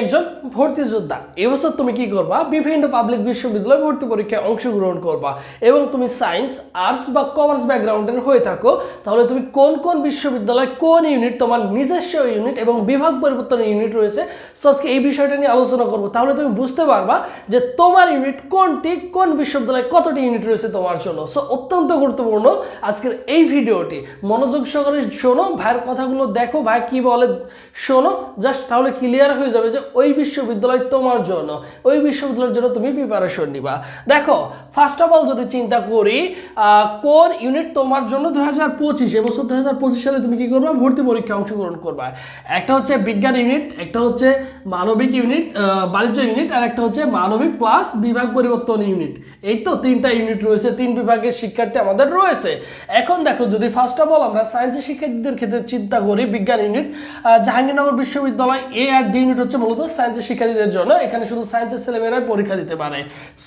একজন ভর্তি যোদ্ধা। এবছর তুমি কি করবা? বিভিন্ন পাবলিক বিশ্ববিদ্যালয় ভর্তি পরীক্ষায় অংশগ্রহণ করবা এবং তুমি সায়েন্স আর্টস বা কমার্স ব্যাকগ্রাউন্ডের হয়ে থাকো। তাহলে তুমি কোন কোন বিশ্ববিদ্যালয়, কোন ইউনিট তোমার নিজস্ব ইউনিট এবং বিভাগ পরিবর্তনের ইউনিট রয়েছে? সো আজকে এই বিষয়টা নিয়ে আলোচনা করব। তাহলে তুমি বুঝতে পারবা যে তোমার ইউনিট কোনটি, কোন বিশ্ববিদ্যালয়ে কতটি ইউনিট রয়েছে তোমার জন্য। সো অত্যন্ত গুরুত্বপূর্ণ আজকের এই ভিডিওটি। মনোযোগ সহকারে শোনো, ভাইয়ের কথাগুলো দেখো, ভাই কি বলে শোনো জাস্ট তাহলে ক্লিয়ার হয়ে যাবে যে ওই বিশ্ববিদ্যালয় তোমার জন্য, ওই বিশ্ববিদ্যালয়ের জন্য তুমি প্রিপারেশন নিবা। দেখো ফার্স্ট অফ অল যদি চিন্তা করি কোন ইউনিট তোমার জন্য দু হাজার পঁচিশ, এবছর দু হাজার পঁচিশ সালে তুমি কি করবা? ভর্তি পরীক্ষা অংশগ্রহণ করবা। একটা হচ্ছে বিজ্ঞান ইউনিট একটা হচ্ছে মানবিক ইউনিট বাণিজ্য ইউনিট আর একটা হচ্ছে মানবিক প্লাস বিভাগ পরিবর্তন ইউনিট এই তো তিনটা ইউনিট রয়েছে, তিন বিভাগের শিক্ষার্থী আমাদের রয়েছে। এখন দেখো, যদি ফার্স্ট অফ অল আমরা সায়েন্সের শিক্ষার্থীদের ক্ষেত্রে চিন্তা করি, বিজ্ঞান ইউনিট জাহাঙ্গীরনগর বিশ্ববিদ্যালয় এ আর ডি ইউনিট হচ্ছে মূলত সায়েন্সের শিক্ষার্থীদের জন্য, এখানে শুধু সায়েন্সের ছেলেমেয়েরাই পরীক্ষা দিতে পারে।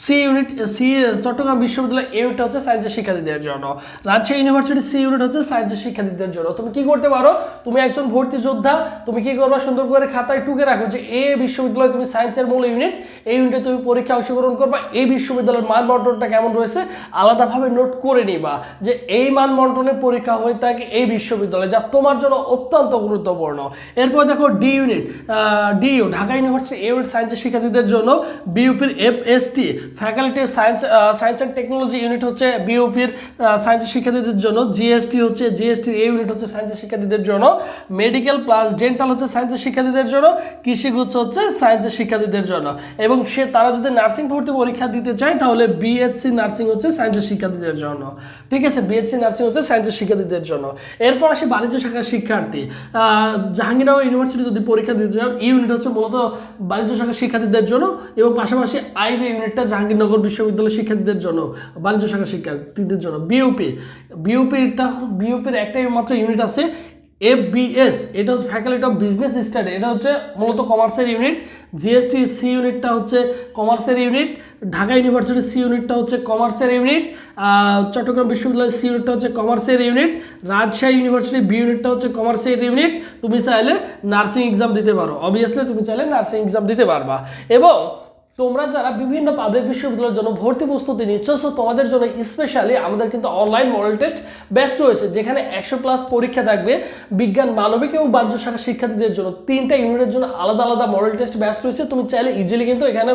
সি ইউনিট সি চট্টগ্রাম বিশ্ববিদ্যালয় এ ইউনিট হচ্ছে সায়েন্সের শিক্ষার্থীদের জন্য। রাজশাহী ইউনিভার্সিটি সি ইউনিট হচ্ছে সায়েন্সের শিক্ষার্থীদের জন্য। তুমি কি করতে পারো? তুমি একজন ভর্তি যোদ্ধা, তুমি কি করবা? সুন্দর করে খাতায় টুকে রাখো যে এ বিশ্ববিদ্যালয় তুমি সায়েন্সের মূল ইউনিট এই ইউনিটে তুমি পরীক্ষা অংশগ্রহণ করবা এই বিশ্ববিদ্যালয়ের মান বন্টনটা কেমন রয়েছে? আলাদাভাবে নোট করে নিবা যে এই মান বন্টনের পরীক্ষা হয়ে থাকে এই বিশ্ববিদ্যালয়ে, যা তোমার জন্য অত্যন্ত গুরুত্বপূর্ণ। এরপর দেখো D unit DU Dhaka university এ সায়েন্সের শিক্ষার্থীদের জন্য বিউপির F S T faculty science science and technology unit হচ্ছে বিউপির সায়েন্সের শিক্ষার্থীদের জন্য জিএসটি হচ্ছে জিএসটি এ ইউনিট হচ্ছে সায়েন্সের শিক্ষার্থীদের জন্য মেডিকেল প্লাস ডেন্টাল হচ্ছে সায়েন্সের শিক্ষার্থীদের জন্য কৃষিগুচ্ছ হচ্ছে সায়েন্সের শিক্ষার্থীদের জন্য। এবং সে, তারা যদি নার্সিং ভর্তি পরীক্ষা দিতে চায়, তাহলে বিএসসি নার্সিং হচ্ছে সায়েন্সের শিক্ষার্থীদের জন্য। ঠিক আছে বিএসসি নার্সিং হচ্ছে সায়েন্সের শিক্ষার্থীদের জন্য। এরপর আসি বাণিজ্য শাখার শিক্ষার্থী। জাহাঙ্গীরনগর ইউনিভার্সিটি যদি পরীক্ষা দিতে চাও, এই ইউনিট হচ্ছে মূলত বাণিজ্য শাখার শিক্ষার্থীদের জন্য এবং পাশাপাশি আইবি ইউনিটটা জাহাঙ্গীরনগর বিশ্ববিদ্যালয়ের শিক্ষার্থীদের জন্য, বাণিজ্য শাখার শিক্ষার্থীদের জন্য বিউপি বিউপিটা বিউপির একটাই মাত্র ইউনিট আছে এফবিএস এটা হচ্ছে ফ্যাকাল্টি অফ বিজনেস স্টাডি এটা হচ্ছে মূলত কমার্সের ইউনিট জিএসটি সি ইউনিটটা হচ্ছে কমার্সের ইউনিট ঢাকা ইউনিভার্সিটির সি ইউনিটটা হচ্ছে কমার্সের ইউনিট চট্টগ্রাম বিশ্ববিদ্যালয়ের সি ইউনিটটা হচ্ছে কমার্সের ইউনিট রাজশাহী ইউনিভার্সিটি বি ইউনিটটা হচ্ছে কমার্সের ইউনিট তুমি চাইলে নার্সিং এক্সাম দিতে পারো। অবভিয়াসলি তুমি চাইলে নার্সিং এক্সাম দিতে পারবা। এবং তোমরা যারা বিভিন্ন পাবলিক বিশ্ববিদ্যালয়ের জন্য ভর্তি প্রস্তুতি নিচ্ছ সো তোমাদের জন্য স্পেশালি আমাদের কিন্তু অনলাইন মডেল টেস্ট ব্যস্ত রয়েছে, যেখানে একশো প্লাস পরীক্ষা থাকবে, বিজ্ঞান, মানবিক এবং বাণিজ্য শাখা শিক্ষার্থীদের জন্য। তিনটা ইউনিটের জন্য আলাদা আলাদা মডেল টেস্ট ব্যস্ত রয়েছে। তুমি চাইলে ইজিলি কিন্তু এখানে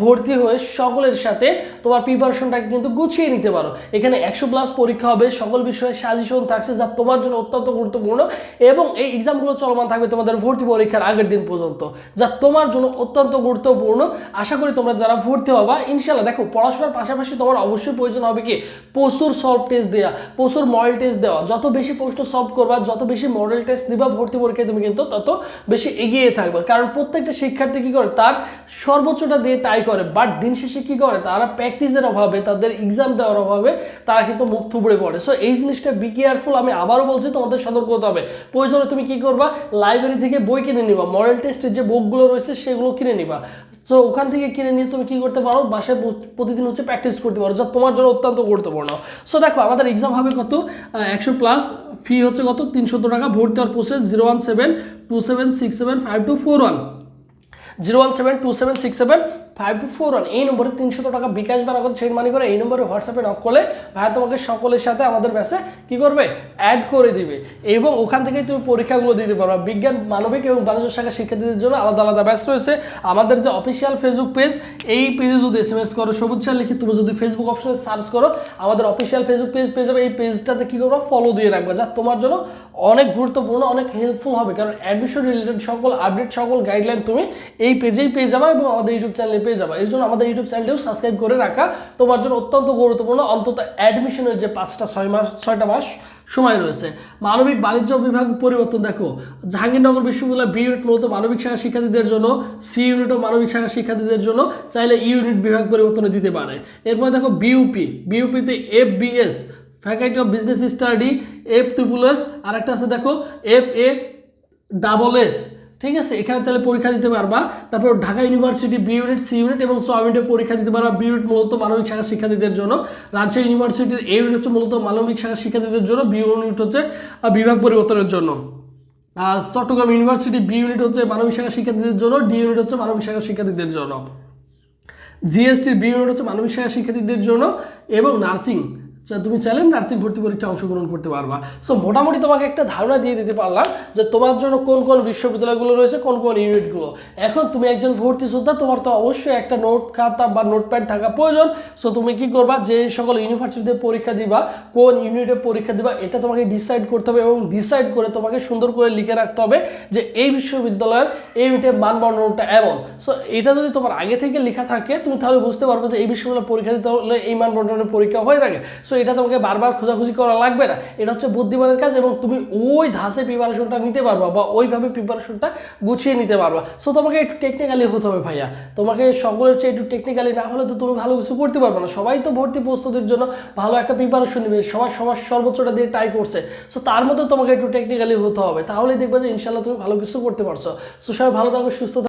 ভর্তি হয়ে সকলের সাথে তোমার প্রিপারেশনটাকে কিন্তু গুছিয়ে নিতে পারো। এখানে একশো প্লাস পরীক্ষা হবে, সকল বিষয়ে সাজেশন থাকছে যা তোমার জন্য অত্যন্ত গুরুত্বপূর্ণ এবং এই এক্সামগুলো চলমান থাকবে তোমাদের ভর্তি পরীক্ষার আগের দিন পর্যন্ত, যা তোমার জন্য অত্যন্ত গুরুত্বপূর্ণ। আশা করি তোমরা যারা ভর্তি হবা ইনশাল্লাহ দেখো, পড়াশোনার পাশাপাশি তোমার অবশ্যই প্রয়োজন হবে কি? প্রচুর সলভ টেস্ট দেওয়া প্রচুর মডেল টেস্ট দেওয়া। যত বেশি প্রশ্ন সলভ করবা, যত বেশি মডেল টেস্ট দিবা ভর্তি পরীক্ষায়, তুমি কিন্তু তত বেশি এগিয়ে থাকবে। কারণ প্রত্যেকটা শিক্ষার্থী কি করে? তার সর্বোচ্চটা দিয়ে ট্রাই করে। বাট দিন শেষে কি করে? তারা প্র্যাকটিসের অভাবে, তাদের এক্সাম দেওয়ার অভাবে, তারা কিন্তু মুখ থুবড়ে পড়ে। সো এই জিনিসটা বি কেয়ারফুল আমি আবারও বলছি, তোমাদের সতর্ক হতে হবে। প্রয়োজনে তুমি কি করবা? লাইব্রেরি থেকে বই কিনে নিবা। মডেল টেস্টের যে বুকগুলো রয়েছে, সেগুলো কিনে নিবা। সো ওখান থেকে কিনে নিয়ে তুমি কী করতে পারো? বাসায় প্রতিদিন হচ্ছে প্র্যাকটিস করতে পারো, যা তোমার জন্য অত্যন্ত গুরুত্বপূর্ণ। সো দেখো, আমাদের এক্সাম হবে কত? একশো প্লাস ফি হচ্ছে কত? তিনশো টাকা, ভর্তি হওয়ার process zero one seven two seven six seven five two four one zero one seven two seven six seven five two four one, এই নম্বরে তিনশো টাকা বিকাশ বা নগদ সেন্ড মানি করে এই নম্বরে হোয়াটসঅ্যাপে নক করলে ভাইয়া তোমাকে সকলের সাথে আমাদের ব্যাসে কি করবে? অ্যাড করে দিবে। এবং ওখান থেকেই তুমি পরীক্ষাগুলো দিতে পারবে। বিজ্ঞান, মানবিক এবং বাণিজ্য শাখা শিক্ষার্থীদের জন্য আলাদা আলাদা ব্যাস রয়েছে। আমাদের যে অফিসিয়াল ফেসবুক পেজ এই পেজে যদি এস এম এস করো, সবুজ স্যার লিখে তুমি যদি ফেসবুক অপশনে সার্চ করো, আমাদের অফিসিয়াল ফেসবুক পেজ পেয়ে যাবে। এই পেজটাতে কী করব? ফলো দিয়ে রাখবে, যা তোমার জন্য অনেক গুরুত্বপূর্ণ, অনেক হেল্পফুল হবে। কারণ অ্যাডমিশন রিলেটেড সকল আপডেট সকল গাইডলাইন তুমি এই পেজেই পেয়ে যাবে এবং আমাদের ইউটিউব চ্যানেলে পেয়ে যাবে। এই জন্য আমাদের ইউটিউব চ্যানেলটিও সাবস্ক্রাইব করে রাখা। তোমার জন্য অত্যন্ত গুরুত্বপূর্ণ, অন্তত অ্যাডমিশনের যে পাঁচটা, ছয় মাস, ছয়টা মাস সময় রয়েছে। মানবিক বাণিজ্য বিভাগ পরিবর্তন দেখো। জাহাঙ্গীরনগর বিশ্ববিদ্যালয় বি ইউনিট মূলত মানবিক শাখা শিক্ষার্থীদের জন্য সি ইউনিটও মানবিক শাখা শিক্ষার্থীদের জন্য চাইলে ইউনিট বিভাগ পরিবর্তনে দিতে পারে। এরপর দেখো BUP বিউপিতে F BS faculty of business study F triple S আর একটা আছে দেখো এফ এ ডাবল এস ঠিক আছে, এখানে চাইলে পরীক্ষা দিতে পারবা। তারপর Dhaka university B unit C unit এবং স ইউনিটে পরীক্ষা দিতে পারবা। বি ইউনিট মূলত মানবিক শাখা শিক্ষার্থীদের জন্য। রাজশাহী ইউনিভার্সিটির এ ইউনিট হচ্ছে মূলত মানবিক শাখা শিক্ষার্থীদের জন্য। বি ইউনিট হচ্ছে বিভাগ পরিবর্তনের জন্য। চট্টগ্রাম ইউনিভার্সিটি বি ইউনিট হচ্ছে মানবিক শাখা শিক্ষার্থীদের জন্য। ডি ইউনিট হচ্ছে মানবিক শাখা শিক্ষার্থীদের জন্য। জিএসটির বি ইউনিট হচ্ছে মানবিক শাখা শিক্ষার্থীদের জন্য এবং নার্সিং। তুমি চাইলে নার্সিং ভর্তি পরীক্ষায় অংশগ্রহণ করতে পারবা। সো মোটামুটি তোমাকে একটা ধারণা দিয়ে দিতে পারলাম যে তোমার জন্য কোন কোন বিশ্ববিদ্যালয়গুলো রয়েছে, কোন কোন ইউনিটগুলো এখন তুমি একজন ভর্তি যোদ্ধা, তোমার তো অবশ্যই একটা নোট খাতা বা নোটপ্যাড থাকা প্রয়োজন। সো তুমি কি করবা? যে সকল ইউনিভার্সিটিতে পরীক্ষা দিবা, কোন ইউনিটে পরীক্ষা দিবা, এটা তোমাকে ডিসাইড করতে হবে এবং ডিসাইড করে তোমাকে সুন্দর করে লিখে রাখতে হবে যে এই বিশ্ববিদ্যালয়ের এই ইউনিটের মানবন্ধনটা এমন। সো এটা যদি তোমার আগে থেকে লেখা থাকে, তুমি তাহলে বুঝতে পারবে যে এই বিশ্ববিদ্যালয়ে পরীক্ষা দিতে হলে এই মানবন্ধনের পরীক্ষা হয়ে থাকে। সো এটা তোমাকে বারবার খোঁজাখুঁজি করা লাগবে না। এটা হচ্ছে বুদ্ধিমানের কাজ এবং তুমি ওই ধাসে প্রিপারেশনটা নিতে পারবা বা ওইভাবে প্রিপারেশনটা গুছিয়ে নিতে পারবা। সো তোমাকে একটু টেকনিক্যালি হতে হবে ভাইয়া। তোমাকে সকলের চেয়ে একটু টেকনিক্যালি না হলে তো তুমি ভালো কিছু করতে পারবে না। সবাই তো ভর্তি প্রস্তুতির জন্য ভালো একটা প্রিপারেশন নেবে। সবার সবার সর্বোচ্চটা দিয়ে ট্রাই করছে। সো তার মধ্যে তোমাকে একটু টেকনিক্যালি হতে হবে। তাহলেই দেখবে যে ইনশাল্লাহ তুমি ভালো কিছু করতে পারছ। সো সবাই ভালো থাকো, সুস্থ